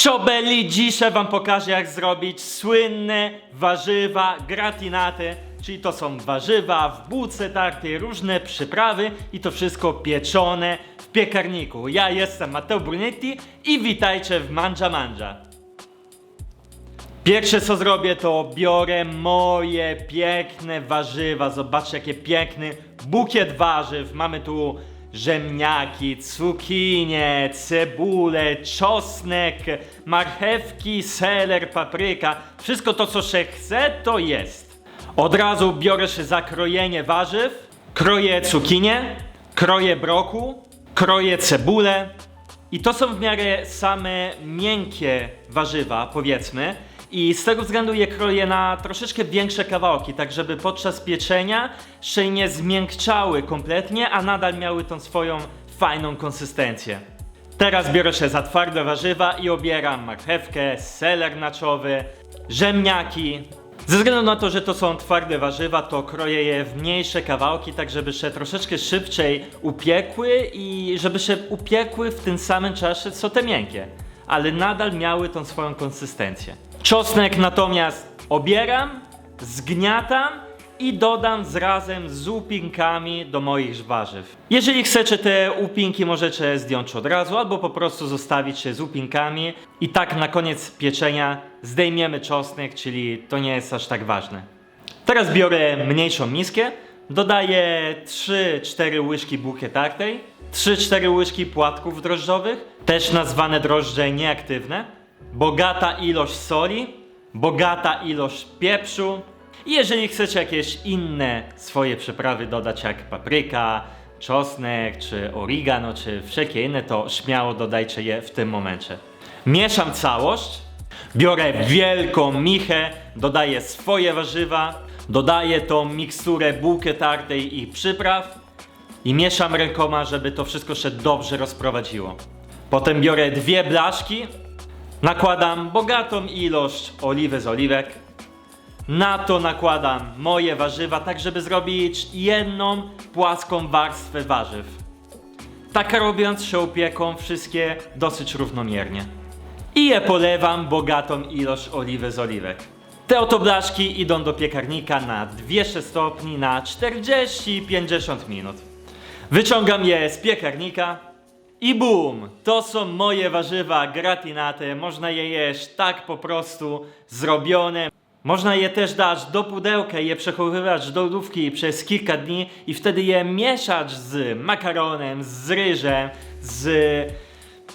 Ciobelli dzisiaj wam pokażę jak zrobić słynne warzywa gratinate, czyli to są warzywa w bułce tartej, różne przyprawy i to wszystko pieczone w piekarniku. Ja jestem Matteo Brunetti i witajcie w Mangia Mangia. Pierwsze co zrobię to biorę moje piękne warzywa. Zobaczcie jakie piękny bukiet warzyw. Mamy tu rzemniaki, cukinie, cebulę, czosnek, marchewki, seler, papryka. Wszystko to co się chce to jest. Od razu biorę się za krojenie warzyw. Kroję cukinię, kroję broku, kroję cebulę, i to są w miarę same miękkie warzywa, powiedzmy. I z tego względu je kroję na troszeczkę większe kawałki, tak żeby podczas pieczenia się nie zmiękczały kompletnie, a nadal miały tą swoją fajną konsystencję. Teraz biorę się za twarde warzywa i obieram marchewkę, seler naczowy, rzemniaki. Ze względu na to, że to są twarde warzywa, to kroję je w mniejsze kawałki, tak żeby się troszeczkę szybciej upiekły i żeby się upiekły w tym samym czasie co te miękkie, ale nadal miały tą swoją konsystencję. Czosnek natomiast obieram, zgniatam i dodam razem z upinkami do moich warzyw. Jeżeli chcecie te upinki możecie zdjąć od razu albo po prostu zostawić się z upinkami i tak na koniec pieczenia zdejmiemy czosnek, czyli to nie jest aż tak ważne. Teraz biorę mniejszą miskę, dodaję 3-4 łyżki bułki tartej, 3-4 łyżki płatków drożdżowych, też nazwane drożdże nieaktywne, bogata ilość soli, bogata ilość pieprzu jeżeli chcecie jakieś inne swoje przyprawy dodać jak papryka, czosnek, czy oregano, czy wszelkie inne, to śmiało dodajcie je w tym momencie. Mieszam całość, biorę wielką michę, dodaję swoje warzywa, dodaję tą miksturę bułkę tartej i przypraw i mieszam rękoma, żeby to wszystko się dobrze rozprowadziło. Potem biorę dwie blaszki, nakładam bogatą ilość oliwy z oliwek, na to nakładam moje warzywa, tak żeby zrobić jedną płaską warstwę warzyw. Tak robiąc się upieką wszystkie dosyć równomiernie. I je polewam bogatą ilość oliwy z oliwek. Te oto blaszki idą do piekarnika na 200 stopni na 40-50 minut. Wyciągam je z piekarnika i bum! To są moje warzywa gratinate. Można je jeść tak po prostu zrobione. Można je też dać do pudełka je przechowywać do lodówki przez kilka dni i wtedy je mieszać z makaronem, z ryżem, z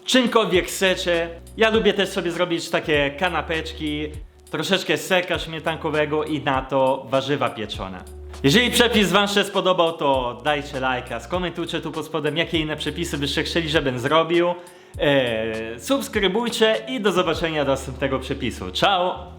czymkolwiek chcecie. Ja lubię też sobie zrobić takie kanapeczki, troszeczkę seka śmietankowego i na to warzywa pieczone. Jeżeli przepis wam się spodobał, to dajcie lajka, skomentujcie tu pod spodem, jakie inne przepisy byście chcieli, żebym zrobił. Eee, subskrybujcie i do zobaczenia do następnego przepisu. Ciao!